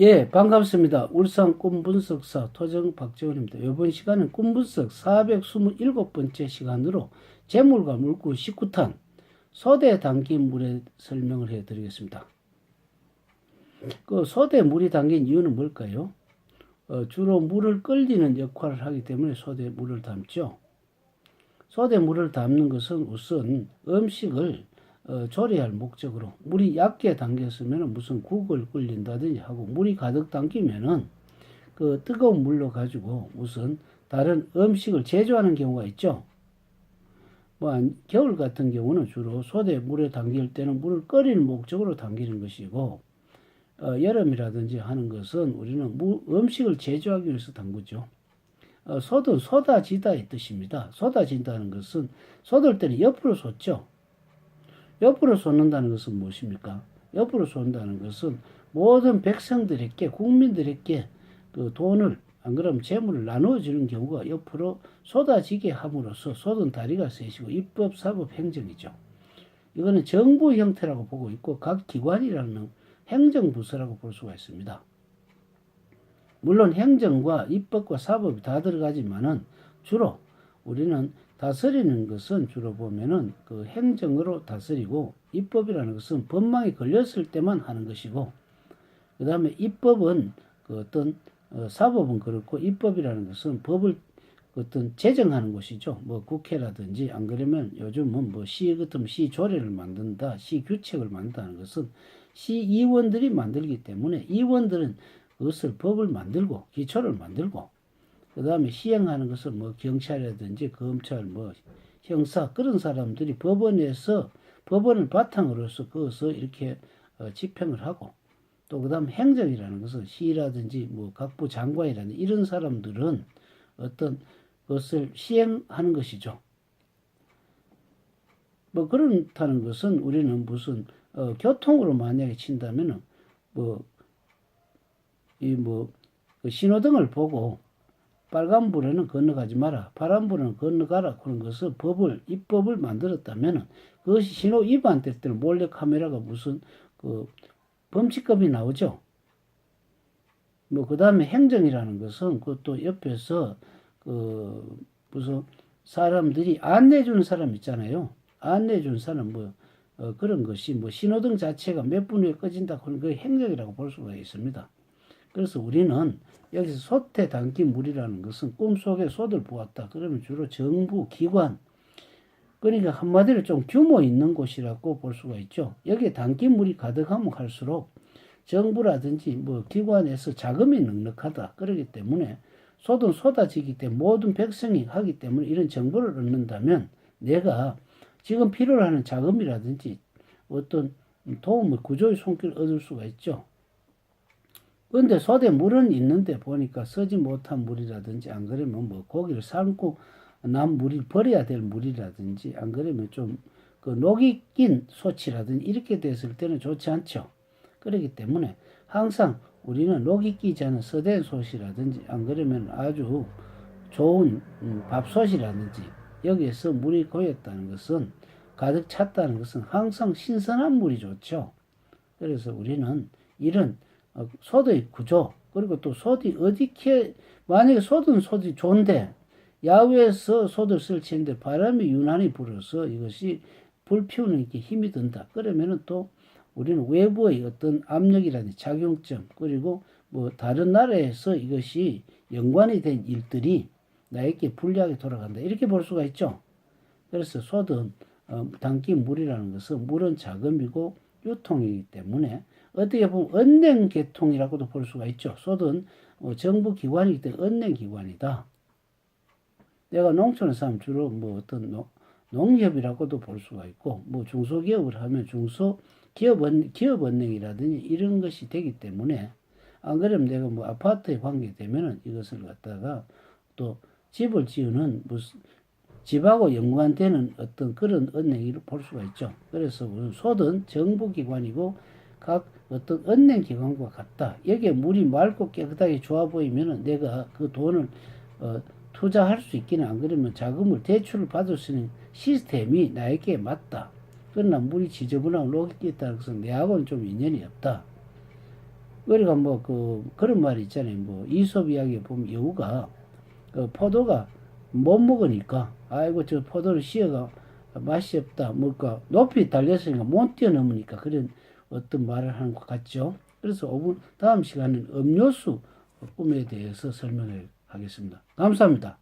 예, 반갑습니다. 울산 꿈분석사 토정 박재원입니다. 이번 시간은 꿈분석 427번째 시간으로 재물과 물구 19탄 소대 담긴 물에 설명을 해 드리겠습니다. 그 소대 물이 담긴 이유는 뭘까요? 어, 주로 물을 끓이는 역할을 하기 때문에 소대 물을 담죠. 소대 물을 담는 것은 우선 음식을 어, 조리할 목적으로 물이 얕게 담겼으면 무슨 국을 끓인다든지 하고 물이 가득 담기면은 그 뜨거운 물로 가지고 무슨 다른 음식을 제조하는 경우가 있죠. 뭐 안- 겨울 같은 경우는 주로 소대 물에 담길 때는 물을 끓이는 목적으로 담기는 것이고 어, 여름이라든지 하는 것은 우리는 무, 음식을 제조하기 위해서 담그죠. 어, 쏟은 쏟아지다의 뜻입니다. 쏟아진다는 것은 쏟을 때는 옆으로 쏟죠. 옆으로 쏟는다는 것은 무엇입니까? 옆으로 쏟는다는 것은 모든 백성들에게 국민들에게 그 돈을 안 그러면 재물을 나누어 주는 경우가 옆으로 쏟아지게 함으로써 쏟은 다리가 셋이고 입법, 사법, 행정이죠. 이거는 정부 형태라고 보고 있고 각 기관이라는 행정부서라고 볼 수가 있습니다. 물론 행정과 입법과 사법이 다 들어가지만은 주로 우리는 다스리는 것은 주로 보면은 그 행정으로 다스리고 입법이라는 것은 법망에 걸렸을 때만 하는 것이고 그 다음에 입법은 그 어떤 어, 사법은 그렇고 입법이라는 것은 법을 그 어떤 제정하는 곳이죠. 뭐 국회라든지 안 그러면 요즘은 뭐 시 같으면 시 조례를 만든다, 시 규칙을 만든다는 것은 시 의원들이 만들기 때문에 의원들은 그것을 법을 만들고 기초를 만들고 그 다음에 시행하는 것은 뭐 경찰이라든지 검찰 뭐 형사 그런 사람들이 법원에서 법원을 바탕으로서 그것을 이렇게 어, 집행을 하고 또 그 다음 행정이라는 것은 시라든지 뭐 각부 장관이라든지 이런 사람들은 어떤 것을 시행하는 것이죠. 뭐 그렇다는 것은 우리는 무슨 어, 교통으로 만약에 친다면은 뭐이뭐 신호등을 보고 빨간불에는 건너가지 마라. 파란불에는 건너가라. 그런 것은 법을, 입법을 만들었다면 그것이 신호 위반될 때는 몰래 카메라가 무슨 그 범칙금이 나오죠. 뭐, 그 다음에 행정이라는 것은 그것도 옆에서 그 무슨 사람들이 안내해 주는 사람 있잖아요. 안내해 주는 사람 뭐, 어, 그런 것이 뭐 신호등 자체가 몇 분 후에 꺼진다. 그런 그 행정이라고 볼 수가 있습니다. 그래서 우리는 여기서 소태 담긴 물이라는 것은 꿈속에 솥을 보았다. 그러면 주로 정부, 기관, 그러니까 한마디로 좀 규모 있는 곳이라고 볼 수가 있죠. 여기에 담긴 물이 가득하면 갈수록 정부라든지 뭐 기관에서 자금이 넉넉하다. 그러기 때문에 쏟은 쏟아지기 때문에 모든 백성이 하기 때문에 이런 정보를 얻는다면 내가 지금 필요로 하는 자금이라든지 어떤 도움을 구조의 손길을 얻을 수가 있죠. 근데 소대 물은 있는데 보니까 쓰지 못한 물이라든지 안 그러면 뭐 고기를 삶고 남 물이 버려야 될 물이라든지 안 그러면 좀 그 녹이 낀 소치라든지 이렇게 됐을 때는 좋지 않죠. 그렇기 때문에 항상 우리는 녹이 끼지 않은 서된 솥이라든지 안 그러면 아주 좋은 음, 밥솥이라든지 여기에서 물이 고였다는 것은 가득 찼다는 것은 항상 신선한 물이 좋죠. 그래서 우리는 이런 어, 소의 구조 그리고 또 소이 어디게 만약에 소든 소이 좋은데 야외에서 소를 설치했는데 바람이 유난히 불어서 이것이 불 피우는 게 힘이 든다. 그러면은 또 우리는 외부의 어떤 압력이라든지 작용점 그리고 뭐 다른 나라에서 이것이 연관이 된 일들이 나에게 불리하게 돌아간다. 이렇게 볼 수가 있죠. 그래서 소든 어, 담긴 물이라는 것은 물은 자금이고 유통이기 때문에 어떻게 보면 은행 계통이라고도 볼 수가 있죠. 소든 어, 정부 기관이기 때문에 은행 기관이다. 내가 농촌에 사면 주로 뭐 어떤 농, 농협이라고도 볼 수가 있고 뭐 중소기업을 하면 중소 기업은 기업은행이라든지 이런 것이 되기 때문에 안 그러면 내가 뭐 아파트에 관계되면은 이것을 갖다가 또 집을 지으는 무슨 집하고 연관되는 어떤 그런 은행을 볼 수가 있죠. 그래서 소든 정부 기관이고 각 어떤 은행 기관과 같다. 여기에 물이 맑고 깨끗하게 좋아 보이면은 내가 그 돈을 어, 투자할 수 있기는 안 그러면 자금을 대출을 받을 수 있는 시스템이 나에게 맞다. 그러나 물이 지저분하고 녹이 있다는 것은 내하고는 좀 인연이 없다. 우리가 뭐그 그런 말이 있잖아요. 뭐 이솝 이야기에 보면 여우가 그 포도가 못 먹으니까 아이고 저 포도를 씌어가 맛이 없다. 뭐까 높이 달렸으니까 못 뛰어넘으니까 그런 어떤 말을 하는 것 같죠. 그래서 5분 다음 시간은 음료수 꿈에 대해서 설명을 하겠습니다. 감사합니다.